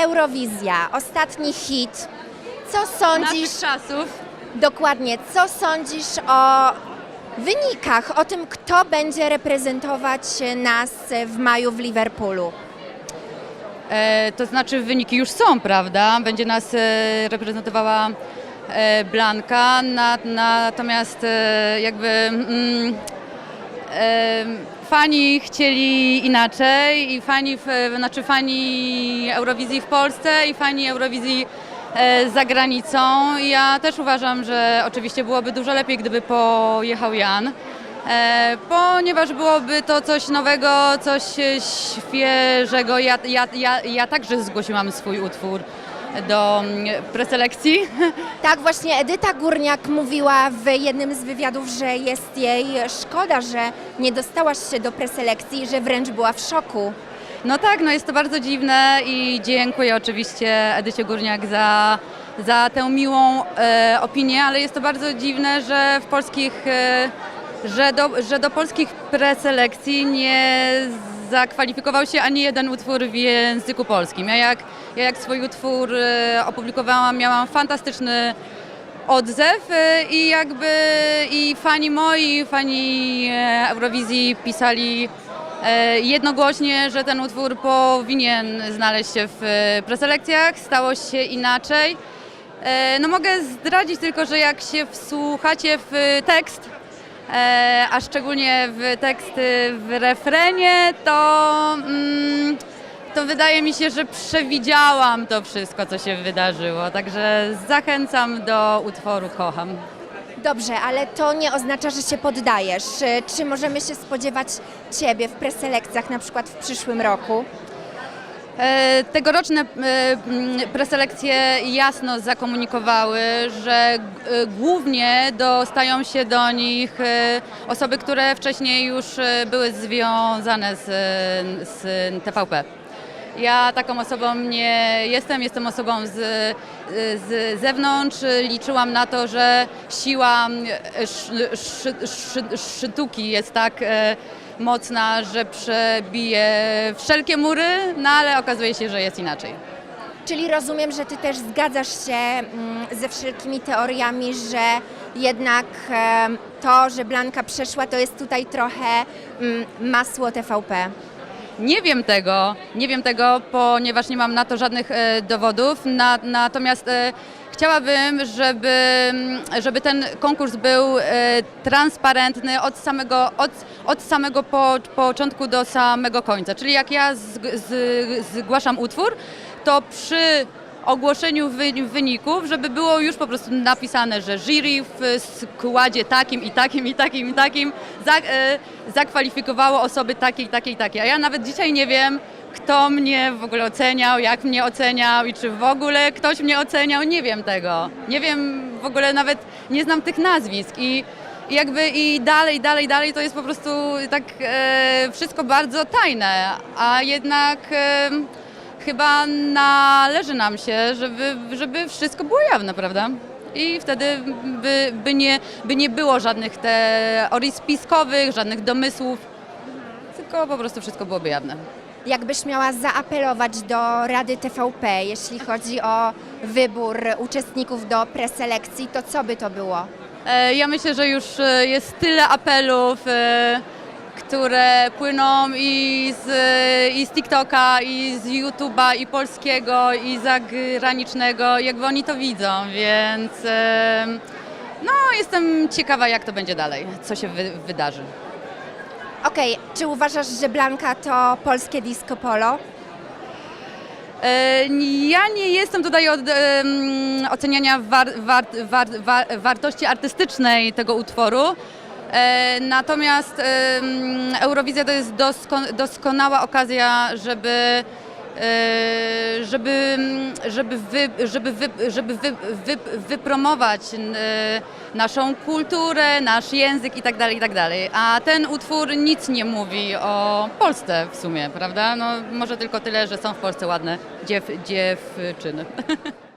Eurowizja, ostatni hit. Co sądzisz Naszych czasów. dokładnie, co sądzisz o wynikach, o tym, kto będzie reprezentować nas w maju w Liverpoolu? E, to znaczy wyniki już są, prawda? Będzie nas e, reprezentowała e, Blanka, na, natomiast e, jakby mm, e, fani chcieli inaczej i fani, znaczy fani Eurowizji w Polsce i fani Eurowizji e, za granicą. Ja też uważam, że oczywiście byłoby dużo lepiej, gdyby pojechał Jan. E, ponieważ byłoby to coś nowego, coś świeżego. Ja, ja, ja, ja także zgłosiłam swój utwór do mm, preselekcji. Tak, właśnie Edyta Górniak mówiła w jednym z wywiadów, że jest jej szkoda, że nie dostałaś się do preselekcji, że wręcz była w szoku. No tak, no jest to bardzo dziwne i dziękuję oczywiście Edycie Górniak za, za tę miłą e, opinię, ale jest to bardzo dziwne, że w polskich, e, że, do, że do polskich preselekcji nie zakwalifikował się ani jeden utwór w języku polskim. Ja jak, ja jak swój utwór e, opublikowałam, miałam fantastyczny odzew e, i jakby i fani moi, fani e, Eurowizji pisali jednogłośnie, że ten utwór powinien znaleźć się w preselekcjach. Stało się inaczej. No mogę zdradzić tylko, że jak się wsłuchacie w tekst, a szczególnie w teksty w refrenie, to, mm, to wydaje mi się, że przewidziałam to wszystko, co się wydarzyło. Także zachęcam do utworu Kocham. Dobrze, ale to nie oznacza, że się poddajesz. Czy- Czy możemy się spodziewać Ciebie w preselekcjach na przykład w przyszłym roku? E, Tegoroczne e, preselekcje jasno zakomunikowały, że e, głównie dostają się do nich osoby, które wcześniej już były związane z, z TVP. Ja taką osobą nie jestem, jestem osobą z, z zewnątrz. Liczyłam na to, że siła e, sz, szy, szy, szytuki jest tak mocna, że przebije wszelkie mury, no ale okazuje się, że jest inaczej. Czyli rozumiem, że Ty też zgadzasz się mm, ze wszelkimi teoriami, że jednak to, że Blanka przeszła, to jest tutaj trochę mm, masło TVP. Nie wiem tego, nie wiem tego, ponieważ nie mam na to żadnych e, dowodów. Na, natomiast e, chciałabym, żeby, mm, żeby ten konkurs był e, transparentny od samego, od, od samego po, początku do samego końca. Czyli jak ja z, z, zgłaszam utwór, to przy ogłoszeniu wy, wyników, żeby było już po prostu napisane, że jury w składzie takim i takim i takim i takim e, zakwalifikowało osoby takie i takie i takie. A ja nawet dzisiaj nie wiem, kto mnie w ogóle oceniał, jak mnie oceniał i czy w ogóle ktoś mnie oceniał. Nie wiem tego. Nie wiem w ogóle nawet, nie znam tych nazwisk i i jakby i dalej, dalej, dalej to jest po prostu tak e, wszystko bardzo tajne, a jednak e, chyba należy nam się, żeby, żeby wszystko było jawne, prawda? I wtedy by, by, nie, by nie było żadnych teorii spiskowych, żadnych domysłów, tylko po prostu wszystko byłoby jawne. Jakbyś miała zaapelować do Rady TVP, jeśli chodzi o wybór uczestników do preselekcji, to co by to było? E, Ja myślę, że już e, jest tyle apelów, e, które płyną i z, i z TikToka, i z YouTube'a, i polskiego, i zagranicznego, jakby oni to widzą, więc no, jestem ciekawa, jak to będzie dalej, co się wy, wydarzy. Okej, czy uważasz, że Blanka to polskie disco polo? Ja nie jestem tutaj od em, oceniania war, war, war, war, wartości artystycznej tego utworu. E, Natomiast Eurowizja to jest dosko, doskonała okazja, żeby e, żeby, żeby, wy, żeby, wy, żeby wy, wy, wypromować e, naszą kulturę, nasz język i tak dalej, i tak. A ten utwór nic nie mówi o Polsce w sumie, prawda? No, może tylko tyle, że są w Polsce ładne dziew, dziewczyny.